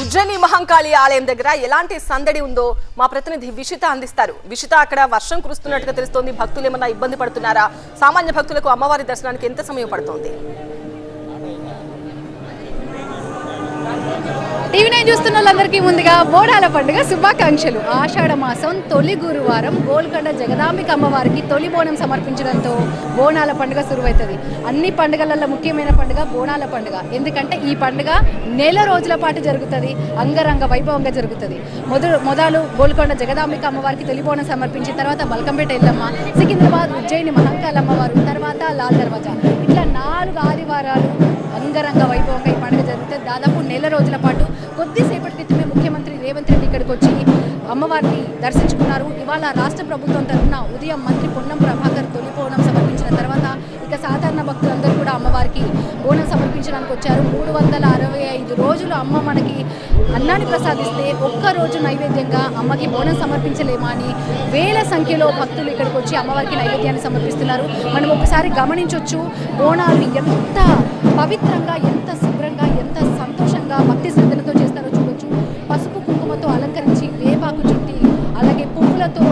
ఉజ్జయిని మహంకాళి ఆలయం దగ్గర ఎలాంటి సందడి ఉందో మా ప్రతినిధి విషిత అందిస్తారు. విషిత అక్కడ వర్షం కురుస్తున్నట్టుగా తెలుస్తోంది. భక్తులు ఏమన్నా ఇబ్బంది పడుతున్నారా? సామాన్య భక్తులకు అమ్మవారి దర్శనానికి ఎంత సమయం పడుతోంది? టీవీ నైన్ చూస్తున్న వాళ్ళందరికీ ముందుగా బోనాల పండుగ శుభాకాంక్షలు. ఆషాఢ మాసం తొలి గురువారం గోల్కొండ జగదాంబిక అమ్మవారికి తొలి బోనం సమర్పించడంతో బోనాల పండుగ శురువవుతుంది అన్ని పండుగలలో ముఖ్యమైన పండుగ బోనాల పండుగ. ఎందుకంటే ఈ పండుగ నెల రోజుల పాటు జరుగుతుంది అంగరంగ వైభవంగా జరుగుతుంది. మొదలు మొదలు గోల్కొండ జగదాంబిక అమ్మవారికి తొలి బోనం సమర్పించిన తర్వాత మల్కంపేట ఎల్లమ్మ సికింద్రాబాద్ ఉజ్జయిని మహంకాళ అమ్మవారు తర్వాత లాల్ దర్వాజా. ఇట్లా నాలుగు ఆదివారాలు అంగరంగ దాదాపు నెల రోజుల పాటు కొద్దిసేపటి క్రితమే ముఖ్యమంత్రి రేవంత్ రెడ్డి ఇక్కడికి వచ్చి అమ్మవారిని దర్శించుకున్నారు. ఇవాళ రాష్ట్ర ప్రభుత్వం తరఫున ఉదయం మంత్రి పొన్నం ప్రభాకర్ తొలి బోనం సమర్పించిన తర్వాత ఇక సాధారణ భక్తులందరూ కూడా అమ్మవారికి బోనం సమర్పించడానికి వచ్చారు. మూడు వందల అరవై ఐదు రోజులు అమ్మ మనకి అన్నాన్ని ప్రసాదిస్తే ఒక్క రోజు నైవేద్యంగా అమ్మకి బోనం సమర్పించలేమా అని వేల సంఖ్యలో భక్తులు ఇక్కడికి వచ్చి అమ్మవారికి నైవేద్యాన్ని సమర్పిస్తున్నారు. మనం ఒకసారి గమనించవచ్చు బోనాలు ఎంత పవిత్రంగా ఎంత భక్తి శ్రద్ధలతో చేస్తారో చూడొచ్చు. పసుపు కుంకుమతో అలంకరించి వేపాకు చుట్టి అలాగే పువ్వులతో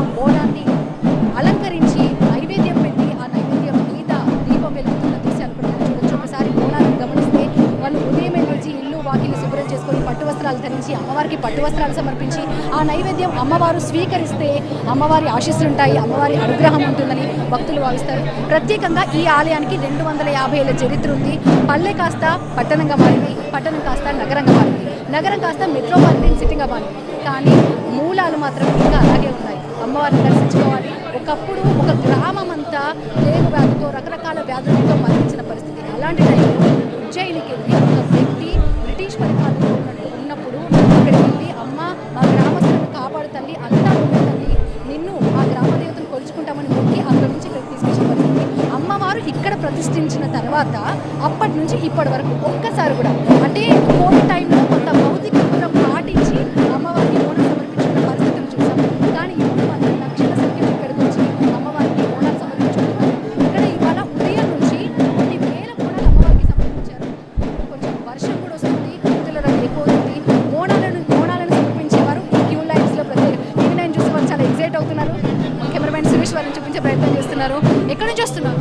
పట్టు అమ్మవారికి పట్టు వస్త్రాలు సమర్పించి ఆ నైవేద్యం అమ్మవారు స్వీకరిస్తే అమ్మవారి ఆశీస్సులుంటాయి అమ్మవారి అనుగ్రహం ఉంటుందని భక్తులు భావిస్తారు. ప్రత్యేకంగా ఈ ఆలయానికి రెండు వందల యాభై ఏళ్ళ చరిత్ర ఉంది. పల్లె కాస్త పట్టణంగా మారింది. పట్టణం కాస్త నగరంగా మారింది. నగరం కాస్త మెట్రోపాలిటన్ సిటీగా మారింది. కానీ మూలాలు మాత్రం ఇంకా అలాగే ఉన్నాయి. అమ్మవారిని దర్శించుకోవాలి. ఒకప్పుడు ఒక గ్రామం ప్రతిష్ఠించిన తర్వాత అప్పటి నుంచి ఇప్పటి వరకు ఒక్కసారి కూడా అంటే కోవిడ్ టైంలో కొంత భౌతిక దూరం పాటించి అమ్మవారికి బోనం సమర్పించిన పరిస్థితిని చూసాం. కానీ ఇప్పుడు మాత్రం లక్షల సంఖ్యలో ఇక్కడికి వచ్చి అమ్మవారికి ఓనాలు సమర్పించుకుంటున్నారు ఇక్కడ ఇవాళ ఉదయం నుంచి కొన్ని వేల బోనాలు అమ్మవారికి సమర్పించారు. కొంచెం వర్షం కూడా వస్తుంది భక్తుల రద్దీ ఎక్కువ అవుతుంది ఓనాలను బోనాలను సమర్పించేవారు ఈ క్యూ లైన్స్లో ప్రతి ప్రత్యేక నేను చూసి వాళ్ళు చాలా ఎగ్జైట్ అవుతున్నారు. కెమెరామెన్ సురేష్ వారిని చూపించే ప్రయత్నం చేస్తున్నారు. ఎక్కడి నుంచి వస్తున్నారు?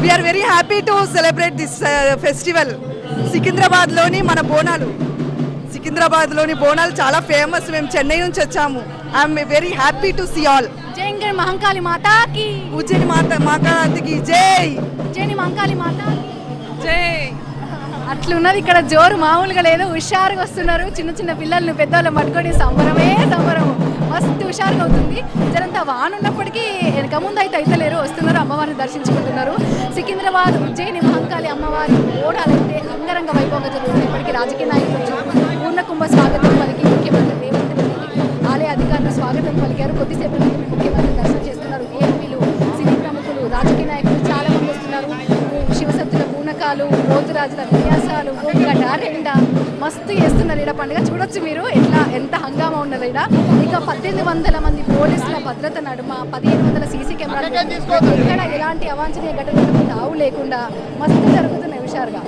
We're very happy to celebrate this festival సికింద్రాబాద్లోని మన బోనాలు. సికింద్రాబాద్లోని బోనాలు చాలా ఫేమస్ మేము చెన్నై నుంచి వచ్చాము. I'm very happy to see all జయంకర్ Mahankali మాతాకి. ఉజ్జయిని మాత మాకాతికి జై. జయని మహంకాళి మాతాకి. జై. అట్లున్నది ఇక్కడ జోరు మామూలుగా లేదు. హుషారుగా వస్తున్నారు. చిన్న చిన్న పిల్లల్ని పెద్దవాళ్ళని పట్టుకొని సంబరమే సంబరం. మస్తు హుషారుగా అవుతుంది జరంతా వాన్ ఉన్నప్పటికీ వెనక ముందు అయితే అయితలేరు వస్తున్నారు అమ్మవారిని దర్శించుకుంటున్నారు. సికింద్రాబాద్ ఉజ్జయిని మహంకాళి అమ్మవారి ఓడాలంటే అంగరంగ వైభవంగా జరుగుతుంది. ఇప్పటికీ రాజకీయ నాయకులు పూర్ణకుంభ పూర్ణ కుంభ స్వాగతం పలికి ముఖ్యమంత్రి రేవంత్ రెడ్డికి ఆలయ అధికారులు స్వాగతం పలికారు. కొద్దిసేపు పూనకాలు పోతురాజుల విన్యాసాలు గడ్డ రెండ మస్తు చేస్తున్నారు ఈడ పండుగ. చూడొచ్చు మీరు ఎట్లా ఎంత హంగామా ఉన్నది ఈడ. ఇక పద్దెనిమిది వందల మంది పోలీసుల భద్రత నడుమ పదిహేను వందల సీసీ కెమెరాలు ఇక్కడ ఎలాంటి అవాంఛనీయ ఘటనలకు తావు లేకుండా మస్తు జరుగుతున్నాయి హుషారుగా.